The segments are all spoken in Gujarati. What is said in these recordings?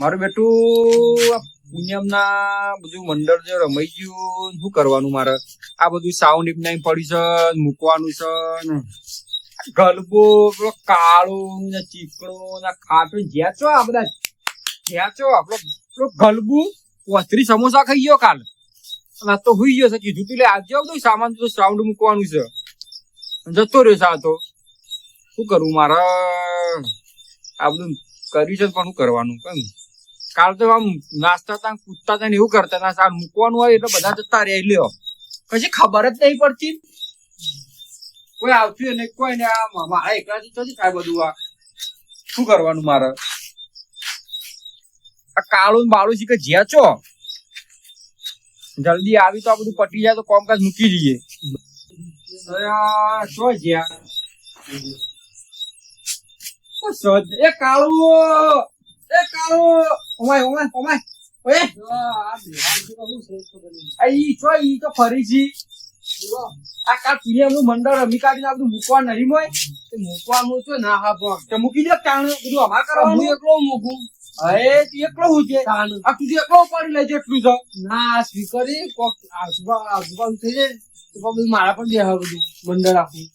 મારું બેટું પુણ્યમના બધું મંડળ જે રમાઈ ગયું શું કરવાનું મારે? આ બધું સાઉન્ડ ઇપનાઈ પડ્યું છે મૂકવાનું છે ગલબો, પેલો કાળો ને ચીકણો ને ખાટો જ્યાં છો આ બધા? જ્યાં છો? આપણો પેલો ગલબુ? પોતરી સમોસા ખાઈ ગયો કાલ? આ તો હુઈ ગયો છે. કીધું તું લે, આજે આવ બધું સામાન તો સાઉન્ડ મૂકવાનું છે. જતો રહ્યો સાતો શું કરવું મારે? આ બધું કર્યું છે પણ શું કરવાનું? કેમ? કાલ તો આમ નાસ્તા તા કૂદતા તા એવું કરતા હતા સાર મૂકવાનું હોય એટલે બધા જતા રહે લ્યો. પછી ખબર જ નહીં પડતી. કોઈ આવતું નહીં, કોઈ ને આ મારા એકલાથી તો થાય બધું આ. શું કરવાનું મારે? આ કાળું બાળું છે કે જ્યાં છો. જલ્દી આવી તો આ બધું પટી જાય તો કામકાજ મૂકી દઈએ. શું જ્યાં? એ કાળું! એ કાળું ઓમાય ઓમાય ઓમાય મૂકવા નહીં મોય તો ના હા પણ મૂકી દે તાણ બધું કરવાનું એકલો મૂકું હે તું એકલો હું છે. આ તું એકલો ઉપાડી લેજે એટલું ના સ્પીકર કોક આજુબા આજુબાજુ થઈ જાય તો મારા પણ દેહ બધું મંડળ આખું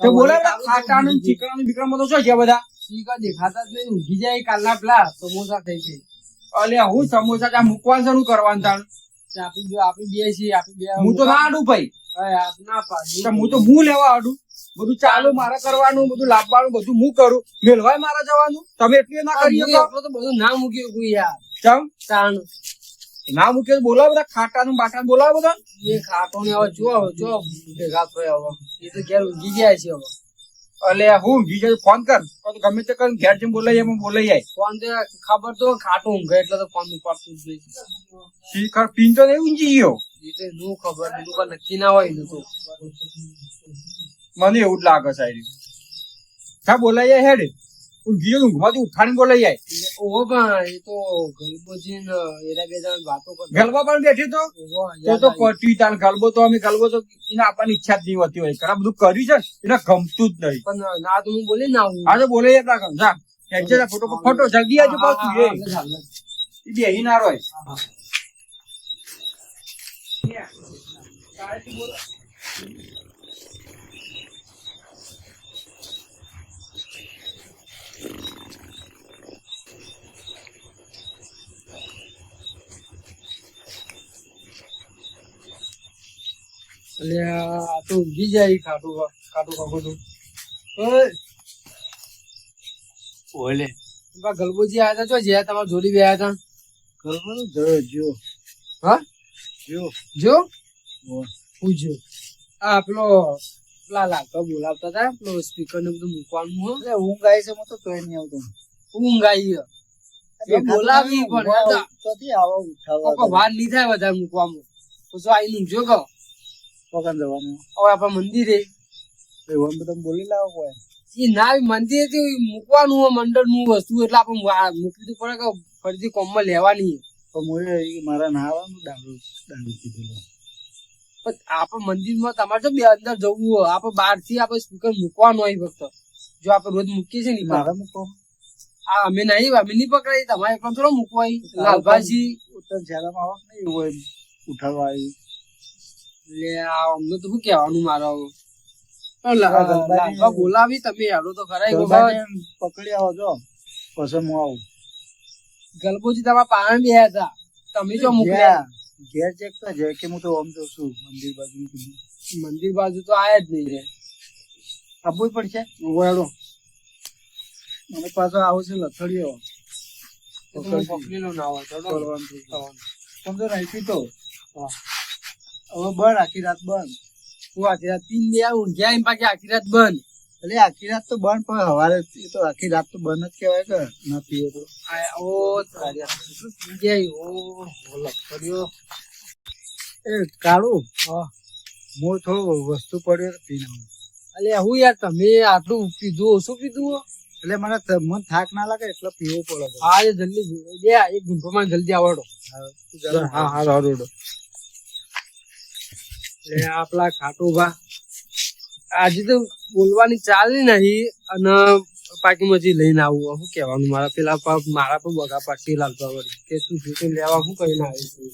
તો બોલે ખાટાનું ચીકણાનું બીકણાનું તો શું છે બધા સ્પીકર દેખાતા જ નહીં. ઊંઘી જાય કાલના પેલા સમોસા થઈ છે અલે હું સમોસા ત્યાં મૂકવા છે કરવાનું તાણ? આપી બે આપી બે છીએ આપી બે હું તો ના આડું ભાઈ. ના પાડી. હું તો હું લેવા આડું? બધું ચાલુ મારે કરવાનું બધું લાવવાનું બધું હું કરું. મેળવાય મારે જવાનું? તમે એટલું ના કરી શકો? તો બધું ના મૂક્યું કોઈ યાર. ચમ? તાણ. ના મૂક્યો બોલાવો બધા ખાટાનું બાટા બોલાવો બધા. એ ખાટો ને હવે જો જો ભેગા થયો હવે. એ તો ઘેર ઊંઘી ગયા છે હવે. અલે હું બીજા ફોન કર. તો ગમે તે કરીને ઘેર જેમ બોલાઈ એમ બોલાઈ જાય ફોન તો ખબર તો ખાટો ઊંઘે એટલે તો ફોન ઉપાડતું જ નહીં. શીખર પીન તો નહીં ઊંઘી ગયો? એટલે નું ખબરનું કઈ નક્કી ના હોય તો. મને એવું જ લાગે સાહેબ હા બોલાઈ જાય હેડ. ઊંઘી ગયો ઊંઘમાંથી ઉઠાડીને બોલાઈ જાય પણ એ તો ગલબોજી ને એના બે જણ વાતો કરતા. ગલબા પણ બેઠી તો? તો તો આવી. પટી ગલબો તો અમે ગલબો તો એને આપવાની ઈચ્છા જ નહીં હોતી હોય. ઘણા બધું કર્યું છે એને ગમતું જ નહીં. પણ ના તો હું બોલી ના હું આ તો બોલે એટલા ગમ. જા. ખેંચે ફોટો ફોટો જલ્દી આજે પાછું એ. બેહી ના રોય. એટલે આ તો ઊંઘી જાય ખાટું ખાટું ખાટું તું ઓલે. બા ગલબોજી આવ્યા હતા જો જ્યાં તમારા જોડી ગયા હતા કરવાનું જો જો. હા? જો. જો? ઓહ. આ પેલો પેલા લાગતો બોલાવતા હતા પેલો સ્પીકર ને બધું મૂકવાનું હો. એટલે ઊંઘ આવી છે હું તો તોય નહીં આવતું. ઊંઘ આવી બોલાવી પણ વાર નહીં થાય વધારે મૂકવામાં. પછી આવીને ઊંઘજો કહો. પકડ જવાનું હવે આપણા મંદિરે. એવું બધા બોલી લાવો કોઈ. એ ના મંદિર મૂકવાનું હોય મંડળનું વસ્તુ એટલે આપણે મૂકી તો પડે કે ફરીથી કોમમાં લેવાની તો મોએ મારા ના આવવાનું દારૂ દારૂ કીધેલું પણ આપણે મંદિરમાં તમારે તો બે અંદર જવું હોય. આપણે બહારથી આપણે સ્પીકર મૂકવાનું હોય ફક્ત. જો આપણે રોજ મૂકીએ છીએ ને મારે મૂકો આ અમે નહીં અમે નહીં પકડાય તમારે પણ થોડો મૂકવાય લાલભાજી. ઉત્તર શાળામાં આવક નહીં હોય ઉઠાડવા આવી. આ અમને તો શું કહેવાનું મારો? લા- હા, બોલાવી તમે હેડો તો ખરા પકડી આવો છો પછી હું આવું. ગલબોજી તમારા પાણ બે હતા. તમે જો મોકલ્યા. ઘેર ઘેર ચેક તો છે કે હું તો આમ જઉં છું મંદિર બાજુ મંદિર બાજુ તો આયા જ નહીં રે. આપવું પડશે? વેડો મને પાછો આવો છે લથડીઓ પકડી લો ના હોય તો હેડો. તો. છે. હવે બંધ આખી રાત બંધ હું આખી રાત તીન બે ઊંઘ્યા એમ પાછી આખી રાત બંધ એટલે આખી રાત તો બંધ પણ સવારે તો આખી રાત તો બંધ જ કહેવાય કે ના પીએ તો ઓ જાય ઓ લખડ્યો એ કાળું હા થોડું વસ્તુ પડ્યો પીને એટલે હું યાર તમે આટલું પીધું ઓછું પીધું એટલે મને મન થાક ના લાગે એટલે પીવું પડે. હા એ જલ્દી બે એક ગુંઠો માં જલ્દી આવડો હા, હા હા રોડો રોડો આપણા આપલા ખાટું ભા આજે તો બોલવાની ચાલી નહીં અને પાકી મજી લઈને આવું. શું કહેવાનું, મારા પેલા મારા પણ બગા પાટી લાલતા વળી કે તું શું તો લેવા શું ના આવી.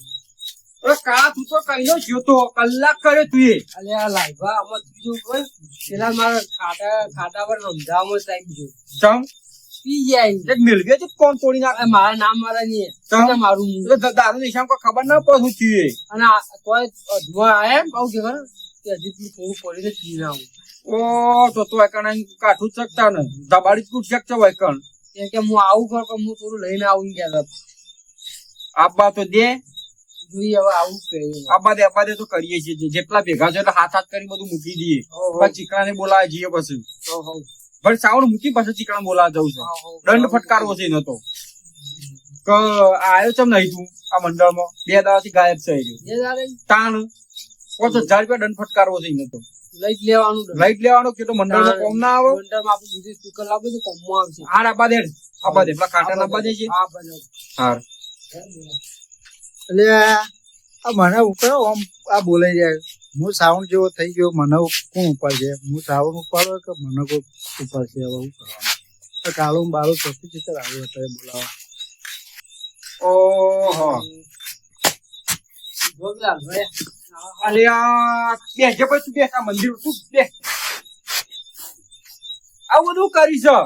અરે કા તું તો કઈનો જ્યોતો કલાક કરે તું એ. અલે આ લાઈવા આમાં બીજું પેલા મારા ખાટા ખાટા પર રમઝામાં સાહેબ જો ચમ પી જાય મિલવે તો કોણ તોડી નાખે? મારા નામ મારા નહીં. તમને મારું દારૂ નિશાન કોઈ ખબર ના પડે શું થયું અને તોય અધવા આયા બહુ કે હજી તું થોડું પડીને પી ના ઓ તો તો એકણ કાઠું શકતા ને. દબાડી જ કૂટ શકતા હોય કણ કે હું આવું કર કે હું થોડું લઈને આવું કે આબા તો દે. જોઈએ હવે આવું કહ્યું આબા દે આબા દે તો કરીએ છીએ. જેટલા ભેગા છે એટલે હાથ હાથ કરી બધું મૂકી દઈએ. ચીકણા ને બોલાવે જઈએ પછી. પણ સાઉન્ડ મૂકી પછી ચીકણા બોલાવા જવું છે. દંડ ફટકારવો છે એનો તો. કે આવ્યો છે નહીં તું આ મંડળમાં. બે દાડાથી ગાયબ છે તાણ. પાંચ હજાર રૂપિયા દંડ ફટકારવો છે એનો તો. લઈ જ લેવાનું લાઈટ લેવાનો કેટલો મંડળમાં કોમ ના આવે? મંડળમાં આપણે બીજી સ્પીકર લાવો તો કોમમાં આવશે. હાર આબા દે આબા દે. પેલા કાંટા આબા દે. છે હાર. એટલે આ મને ઉપર આમ આ બોલાઈ જાય. હું સાઉન્ડ જેવો થઈ ગયો મને કોણ ઉપાડશે? હું સાઉન્ડ ઉપાડો કે મને કોઈ ઉપાડશે? હવે શું કરવાનું. કાળું બાળું ચોથી ચિત્ર આવ્યું અત્યારે બોલાવા. ઓહો. પછી તું આ મંદિર તું બે આવું બધું કરી છે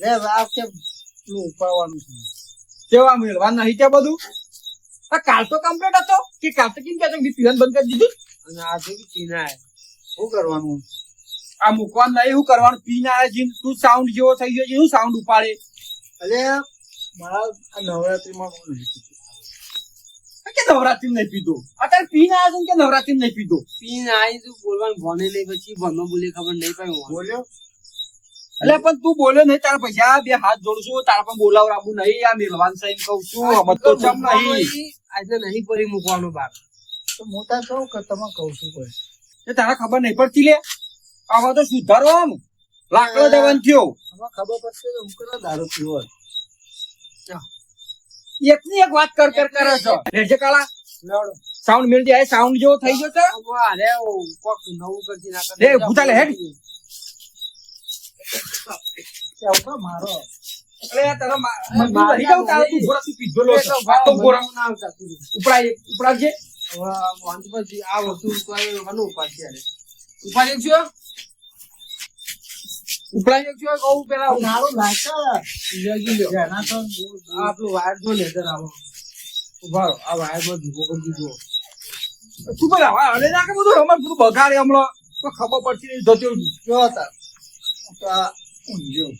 લે હવે આ કેમ ઉપાડવાનું છે? કેવા મેળવા નહીં ત્યાં બધું? આ કાલ તો કમ્પ્લીટ હતો. કે કાલ તો કેમ કે પીવાનું બંધ કરી દીધું? અને આ જેવી ચીના શું કરવાનું? આ મુકવાન નહીં શું કરવાનું? પીના જીન તું સાઉન્ડ જેવો થઈ ગયો છે? શું સાઉન્ડ ઉપાડે? એટલે મારા આ નવરાત્રીમાં હું નહીં પીધું કે નવરાત્રી નહીં પીધો? અત્યારે પીને આવે છે કે નવરાત્રી નહીં પીધો? પીને આવી તું બોલવાનું ભણે નહીં પછી ભણો બોલી ખબર નહીં પાઈ બોલ્યો? એટલે પણ તું બોલ્યો નહીં તારા પૈસા બે હાથ જોડશું તારા પણ બોલાવરાવું નહીં આ મેલવાન સાહેબ કહું છું તો ચમ નહીં. આજે નહીં પડી મૂકવાનું બાર તો મોટા કહું કે તમે કહું છું કોઈ? એ તારા ખબર નહીં પડતી લે. આવા તો સુધારો આમ. લાકડો દેવાન થયો. આમાં ખબર પડશે તો હું કરો દારૂ પીવો એક ની એક વાત કર કર કરે છો. રેજે કાળા. સાઉન્ડ મેળ જાય સાઉન્ડ જેવો થઈ ગયો છે. અરે કોક નવું કરતી ના લે, ભૂતા લે, હેડ. કેવડો મારો. એટલે આ તારા મા- મંદિર લઈ જાઉં તારે તું ઘોડા થી પીધો લો છે. વાતો ઘોડા ના આવતા તું ઉપડાય ઉપડાવજે હવે વાંધો પછી આ વસ્તુ ઉપાડી અરે ઉપાડી છો? ઉપાડી છો કહું પેલા. મારું લાગે લગી લ્યો. એના તો આ વાયર જો લેટર આવો. ઊભા આ વાયરમાં ધીમો કરી દીધો. તું પેલા હવે હલે નાખે બધું? રમત બધું બગાડે હમણાં. તો ખબર પડતી નહીં જતો જો હતા તો આ ઊંઘ્યો.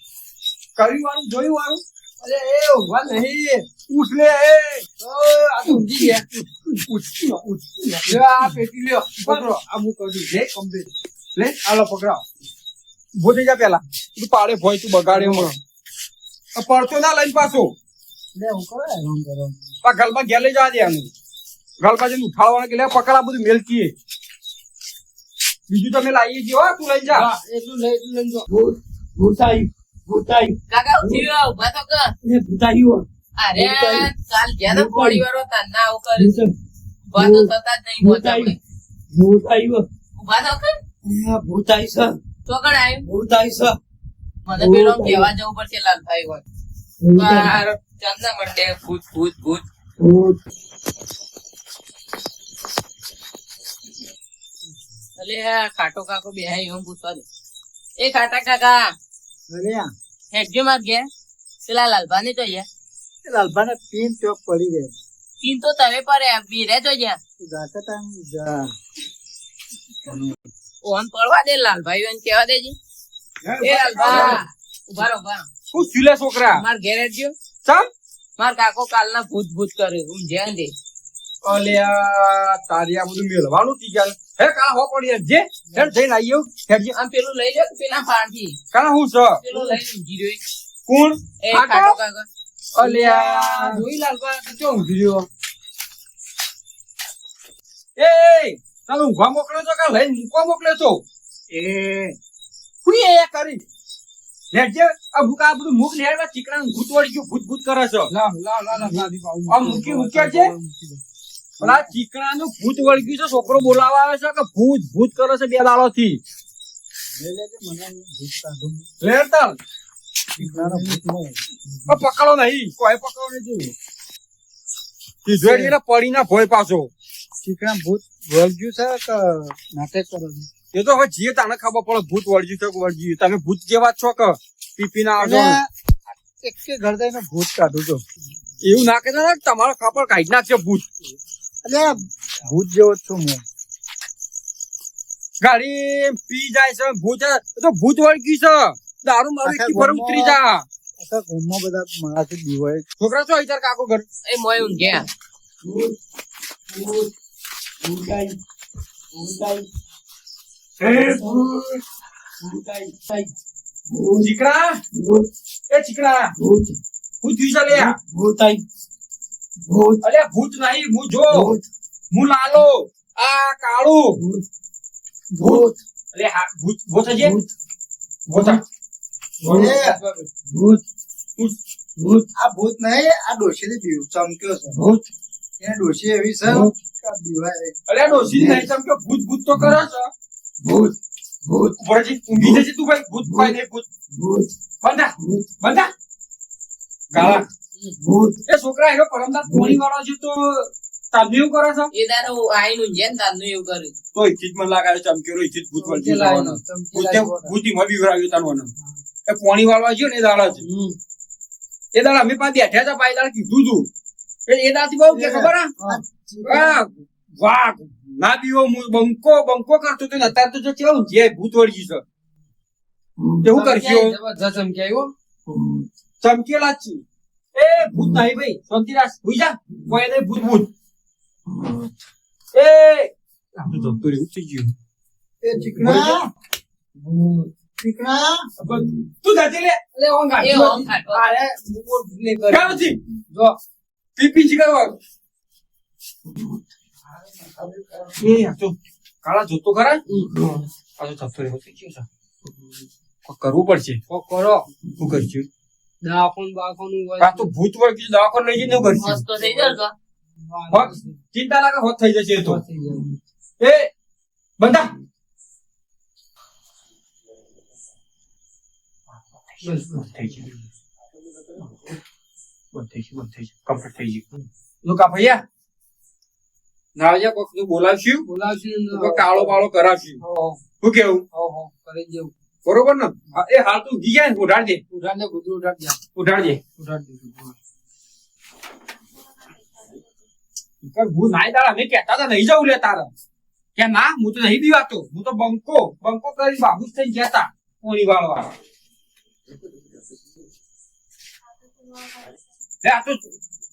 કર્યું વાળું જોયું વાળું? અરે એ ઊભા નહીં. ઉઠ લે એ આ તો ઊંઘી ગયા. ઉઠ ઉઠ આ પેટી લ્યો. પકડો. આ હું કરી લે કમ્પ્લીટ લે હાલો પકડાવ. ઊભો થઈ જા પેલા તું પાડે ભોય તું બગાડે હમણાં આ પડતો ના લઈને પાછો. લે હું કરો હેરાન કરો. આ ગલબા ઘેર લઈ જવા દે આનું. ગલબા જઈને ઉઠાડવાના કે લે પકડા બધું મેલકીએ. બીજું તમે છીએ હો તું લઈ જા. હા, એટલું લઈ એટલું લઈ જો. ભૂતાઈ ભૂતાઈ. કાકા ઉઠી ગયો ઊભા તો કર. એ ભૂતાઈ અરે કાલ ગયા તો પોળી વાળો તન્ના આવું ઊભા તો થતા જ નહીં ઊભા તો કર. ભૂતાઈ સર ચોકડ આવ્યું ભૂતાઈ સર મને પેલો કહેવા જવું પડશે લાલભાઈ હોય. બાર ચંદા મંડે ભૂત ભૂત ભૂત. અલે આ ખાટો કાકો બે એમ પૂછવા દે એ ખાટા કાકા હેડજો માર ઘેર? પેલા લાલભાને તો લાલભાને પીન ચોક પડી રહે પીન તો તમે પડે બીરે તો જાતે ટાઈમ જા ઓન પડવા દે લાલભાઈ એને કેવા દેજે. એ લાલભા ઊભા રહો. છોકરા? માર ઘેર હેડજો ચમ? માર કાકો કાલના ભૂત ભૂત કરે ઊંઝ્યા દે. અલ્યા તારી આ બધું મેળવાનું થઈ ગયા હે કા હો પડી જે હેડ જઈને આવીએ હેડ આમ પેલું લઈ લે પેલા પાણથી કા હું છો? પેલું લઈ ઊંઘી રહ્યો કોણ? એ? ખાટો કાકા અલ્યા. જોઈ લાલબા તો ઊંઘી રહ્યો? એ તમે ઊંઘવા મોકલે છો કા લઈને મૂકવા મોકલે છો? એ. કુઈ એ કરી. લેજે આ ભૂકા બધું મૂક લેવા ચીકણા ભૂત વળી ગયું ભૂત ભૂત કરે છો. ના લા લા લાવ દીપા, આ મૂકી મૂક્યા છે? પેલા ચીકણાનું ભૂત વળગ્યું છે છોકરો બોલાવા આવે છે કે ભૂત ભૂત કરે છે બે દાડો થી પકડો નહીં કોઈ પકડો નહીં કીધું પડી ના ભોય પાછો. ચીકણા ભૂત વળગ્યું છે કે નાટક કરો એ તો હવે જે તને ખબર પડે ભૂત વળગ્યું છે વળગ્યું. તમે ભૂત જેવા છો કે પીપી ના આવજો એક કે ઘર ભૂત કાઢું છું. એવું ના ને તમારો કાપડ કાઢી નાખશે ભૂત. એટલે ભૂત જેવો છું હું. ગાડી પી જાય છે ભૂત એ તો ભૂત વળગી છે. દારૂ મારું કી પર ઉતરી જા. આખા ગામમાં બધા મારાથી દીવાય છોકરા છો અત્યારે કાકો ઘર? એ મોય ઊંઘ્યા ચીકણા. એ ચીકણા. ભૂત થયું છે લે અલે ભૂત નહીં હું જો. હું લાલો. આ કાળું. ભૂત. અલે હા ભૂત ભૂત છે ભૂત. ભૂત. આ ભૂત નહીં આ ડોશીની બીવ ચમક્યો છે. ભૂત. એ ડોશી એવી છે. અરે આ બીવાય. નહીં ચમક્યો. ભૂત ભૂત તો કરે છે. ભૂત. ભૂત. ઉપરથી ઊંઘી જશે તું ભાઈ. ભૂત કોઈ નહીં ભૂત. ભૂત. બંધા. બંધા. કાળા. ભૂત. એ છોકરા એનો પરમદાસ પોણી વાળો છે તો તમે એવું કરે છો? એ તારો આઈને ઊંઘ્યા ને તારનું એવું કર્યું તો ઇથી જ મને લાગે છે ચમકેલો ઇથી ભૂત ચમકેલા જવાનો. ભૂતે ચમકેલા ભૂતીમાં બીવરાવ્યું તારવાનું. એ પોણી વાળવા ગયો ને દાડા છે. એ દાડા અમે પાસે બેઠા હતા પાછી દાડા કીધું તું. એ એ દાડાથી બહુ કે ખબર? આ વાઘ. ના બીવો બંકો બંકો કરતો તો અત્યારે તો જો કેવું જે ભૂત વળગી છે. એવું હું. કરશો આવ્યો. ચમકેલા જ છે. એ ભૂત નહીં ભાઈ શાંતિરાજ ભૂઈ જા કોઈ નહીં ભૂત ભૂત. એ આ તો જતું રહ્યું થઈ ગયું. એ ચીકણા ચીકણા. તું જતી લે. અલે ઓમ એ ગાંઠિયો ઓમ ખાટો. અરે, હું ને કર્યું. ક્યાં નથી જો. પીપી શી કરવા એ તો કાળા જોતો ખરા? આ તો થઈ છે. કરવું પડશે. કરો. શું કરશું? દવાખાનું બવાખાનું હોય. આ તો ભૂત વળગી દવાખાને લઈ જઈને કરશું મસ્ત થઈ જાય હોત ચિંતા લાગે હોત થઈ જશે તો. એ બંધા. બોલાવશું. કાળો બાળો કરાવશું. શું કેવું? કરી દેવું. બરોબર ને? એ હાલ તું ગઈ જાય ને. ઉડાડ દે. ઉઠાડ દે, કૂતરું. પણ હું નાય દાડા મેં કહેતા હતા નહીં જવું લે તારા. કે ના હું તો નહીં બીવાતો હું તો બંકો બંકો કરી બાબુ થઈ ગયા તા પોણી વાળવા. લે આ તો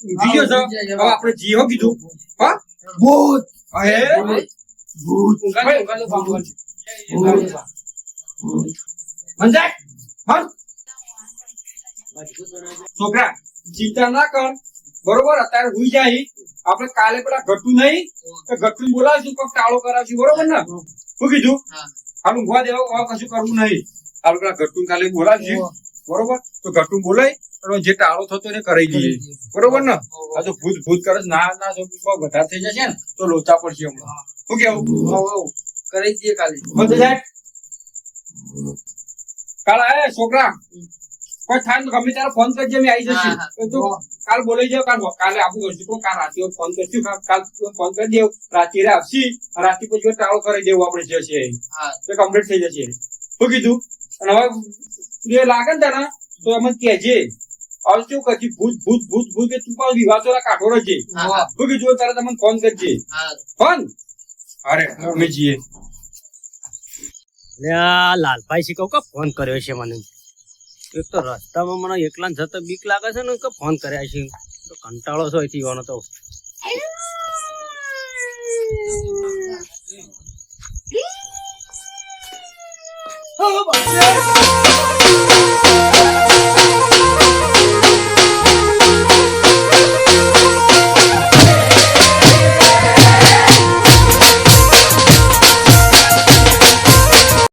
વિડિયો છે. હવે આપણે જીવો કીધું. હા? ભૂત. અહે ભૂત. ભૂત. દે, છોકરા ચિંતા ના કર. બરોબર અત્યારે હુઈ જાય. આપણે કાલે પેલા ઘટું નહીં તો ઘટું બોલાવશું કોક ટાળો કરાવશું બરોબર ને? શું કીધું. હાલ ઊંઘવા દેવા કશું કરવું નહીં. હાલ પેલા ઘટું કાલે બોલાવશું બરોબર? તો ઘટું બોલાય અને જે ટાળો થતો એને કરાઈ દઈએ બરોબર ને? આ તો ભૂત ભૂત કરે. ના ના જો વધારે થઈ જશે ને તો લોચા પડશે હમણાં. શું કેવું. કરી દઈએ કાલે. બધું જાય કાલ આવે છોકરા? કોઈ થાય તો ગમે ત્યારે ફોન કરજે મેં આવી જશે. તો કાલ બોલાઈ જાવ કાલ કાલે આવું કરશું તો કાલ રાતે ફોન કરશું કાલ ફોન કરી દેવ રાતે આવશી રાતે પછી ટાળો કરી દેવું આપણે જે છે. તો કમ્પ્લીટ થઈ જશે. શું કીધું? અને હવે એ લાગે ને તને તો એમ જ કહેજે. હવે શું કહે ભૂત ભૂત ભૂત ભૂત કે તું પણ વિવાદો કાઢો રહેજે. શું કીધું? તારે તમને ફોન કરજે. ફોન? અરે અમે જઈએ. લે આ લાલભાઈ શીખવ કે ફોન કર્યો છે મને. એક તો રસ્તામાં મને એકલા જતો બીક લાગે છે ને કે ફોન કર્યા છે. તો કંટાળો છો અહીંથી વાનો તો. હા, બાપરે.